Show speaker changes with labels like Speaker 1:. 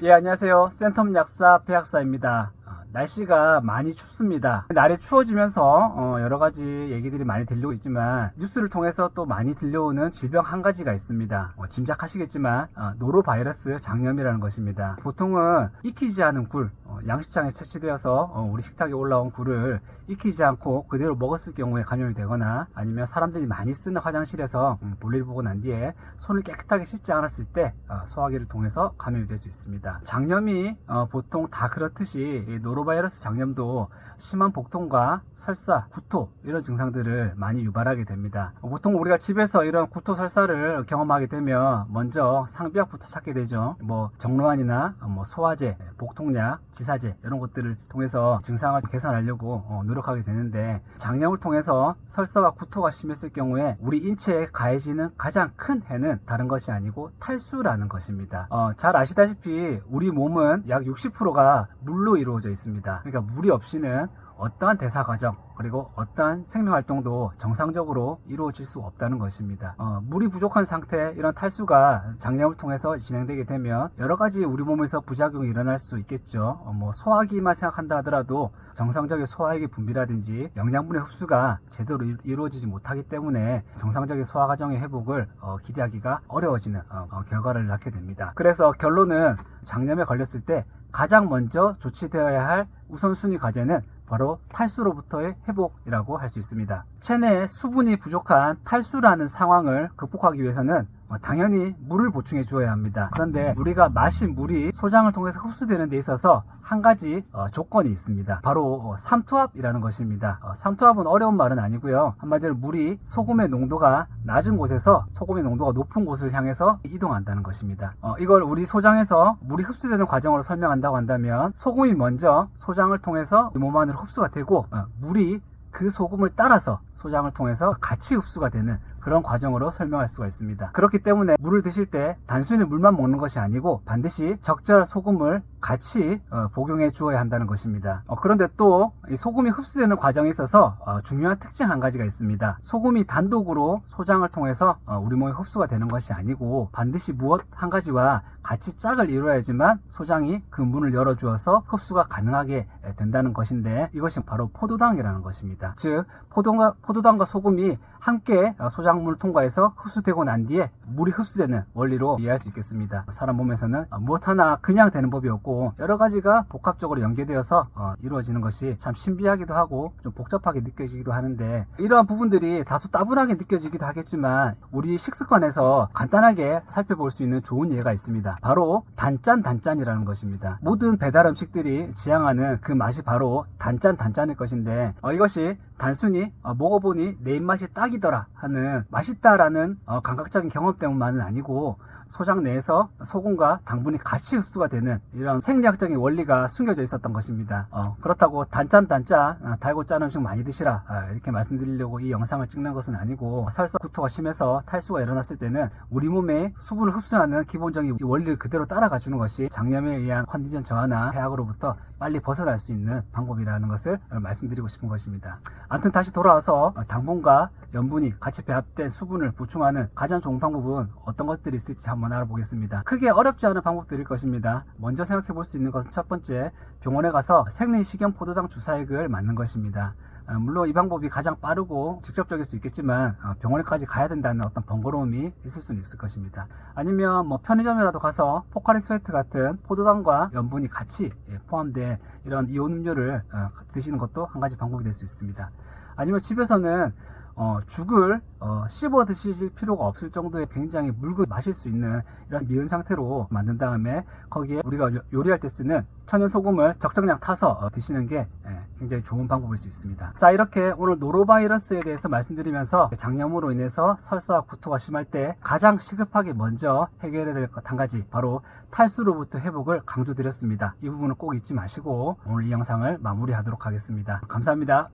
Speaker 1: 예, 안녕하세요. 센텀 약사 폐약사입니다. 어, 날씨가 많이 춥습니다. 날이 추워지면서 어, 여러 가지 얘기들이 많이 들려오고 있지만 뉴스를 통해서 또 많이 들려오는 질병 한 가지가 있습니다. 어, 짐작하시겠지만 어, 노로바이러스 장염이라는 것입니다. 보통은 익히지 않은 굴, 어, 양식장에 채취되어서 어, 우리 식탁에 올라온 굴을 익히지 않고 그대로 먹었을 경우에 감염이 되거나 아니면 사람들이 많이 쓰는 화장실에서 음, 볼일 보고 난 뒤에 손을 깨끗하게 씻지 않았을 때 어, 소화기를 통해서 감염이 될 수 있습니다. 장염이 어, 보통 다 그렇듯이 이 노로바이러스 장염도 심한 복통과 설사, 구토 이런 증상들을 많이 유발하게 됩니다. 어, 보통 우리가 집에서 이런 구토, 설사를 경험하게 되면 먼저 상비약부터 찾게 되죠. 뭐 정로환이나 어, 뭐 소화제, 복통약, 지사제 이런 것들을 통해서 증상을 개선하려고 어, 노력하게 되는데 장염을 통해서 설사와 구토가 심했을 경우에 우리 인체에 가해지는 가장 큰 해는 다른 것이 아니고 탈수라는 것입니다. 어, 잘 아시다시피 우리 몸은 약 60%가 물로 이루어져 있습니다. 그러니까 물이 없이는 어떠한 대사 과정 그리고 어떠한 생명 활동도 정상적으로 이루어질 수 없다는 것입니다. 어, 물이 부족한 상태 이런 탈수가 장염을 통해서 진행되게 되면 여러 가지 우리 몸에서 부작용이 일어날 수 있겠죠. 어, 뭐 소화기만 생각한다 하더라도 정상적인 소화액의 분비라든지 영양분의 흡수가 제대로 이- 이루어지지 못하기 때문에 정상적인 소화 과정의 회복을 어, 기대하기가 어려워지는 어, 어, 결과를 낳게 됩니다. 그래서 결론은 장염에 걸렸을 때 가장 먼저 조치되어야 할 우선순위 과제는 바로 탈수로부터의 회복이라고 할 수 있습니다. 체내에 수분이 부족한 탈수라는 상황을 극복하기 위해서는 어, 당연히 물을 보충해 주어야 합니다. 그런데 우리가 마신 물이 소장을 통해서 흡수되는 데 있어서 한 가지 어, 조건이 있습니다. 바로 어, 삼투압이라는 것입니다. 어, 삼투압은 어려운 말은 아니고요. 한마디로 물이 소금의 농도가 낮은 곳에서 소금의 농도가 높은 곳을 향해서 이동한다는 것입니다. 어, 이걸 우리 소장에서 물이 흡수되는 과정으로 설명한다고 한다면 소금이 먼저 소장을 통해서 몸 안으로 흡수가 되고 어, 물이 그 소금을 따라서 소장을 통해서 같이 흡수가 되는 그런 과정으로 설명할 수가 있습니다. 그렇기 때문에 물을 드실 때 단순히 물만 먹는 것이 아니고 반드시 적절한 소금을 같이 어, 복용해 주어야 한다는 것입니다. 어, 그런데 또이 소금이 흡수되는 과정에 있어서 어, 중요한 특징 한 가지가 있습니다. 소금이 단독으로 소장을 통해서 어, 우리 몸에 흡수가 되는 것이 아니고 반드시 무엇 한 가지와 같이 짝을 이루어야지만 소장이 그 문을 열어주어서 흡수가 가능하게 된다는 것인데 이것이 바로 포도당이라는 것입니다. 즉 포도당과, 소금이 함께 어, 소장 문을 통과해서 흡수되고 난 뒤에 물이 흡수되는 원리로 이해할 수 있겠습니다. 사람 몸에서는 어, 무엇 하나 그냥 되는 법이 없고 여러 가지가 복합적으로 연계되어서 어, 이루어지는 것이 참 신비하기도 하고 좀 복잡하게 느껴지기도 하는데 이러한 부분들이 다소 따분하게 느껴지기도 하겠지만 우리 식습관에서 간단하게 살펴볼 수 있는 좋은 예가 있습니다. 바로 단짠 단짠이라는 것입니다. 모든 배달 음식들이 지향하는 그 맛이 바로 단짠 단짠일 것인데 어, 이것이 단순히 어, 먹어보니 내 입맛이 딱이더라 하는 맛있다라는 어, 감각적인 경험 때문만은 아니고 소장 내에서 소금과 당분이 같이 흡수가 되는 이런 생리학적인 원리가 숨겨져 있었던 것입니다. 어, 그렇다고 단짠 단짠 아, 달고 짠 음식 많이 드시라 아, 이렇게 말씀드리려고 이 영상을 찍는 것은 아니고 설사 구토가 심해서 탈수가 일어났을 때는 우리 몸에 수분을 흡수하는 기본적인 이 원리를 그대로 따라가 주는 것이 장염에 의한 컨디션 저하나 해악으로부터 빨리 벗어날 수 있는 방법이라는 것을 말씀드리고 싶은 것입니다. 아무튼 다시 돌아와서 당분과 염분이 같이 배합 된 수분을 보충하는 가장 좋은 방법은 어떤 것들이 있을지 한번 알아보겠습니다. 크게 어렵지 않은 방법들일 것입니다. 먼저 생각해 볼 수 있는 것은 첫 번째, 병원에 가서 생리식염 포도당 주사액을 맞는 것입니다. 어, 물론 이 방법이 가장 빠르고 직접적일 수 있겠지만 어, 병원에까지 가야 된다는 어떤 번거로움이 있을 수는 있을 것입니다. 아니면 뭐 편의점이라도 가서 포카리 스웨트 같은 포도당과 염분이 같이 예, 포함된 이런 이온 음료를 어, 드시는 것도 한 가지 방법이 될 수 있습니다. 아니면 집에서는 어, 죽을 어, 씹어 드실 필요가 없을 정도의 굉장히 묽은 마실 수 있는 이런 미음 상태로 만든 다음에 거기에 우리가 요- 요리할 때 쓰는 천연 소금을 적정량 타서 어, 드시는 게 예, 굉장히 좋은 방법일 수 있습니다. 자 이렇게 오늘 노로바이러스에 대해서 말씀드리면서 장염으로 인해서 설사와 구토가 심할 때 가장 시급하게 먼저 해결해야 될 것 한 가지 바로 탈수로부터 회복을 강조드렸습니다. 이 부분을 꼭 잊지 마시고 오늘 이 영상을 마무리하도록 하겠습니다. 감사합니다.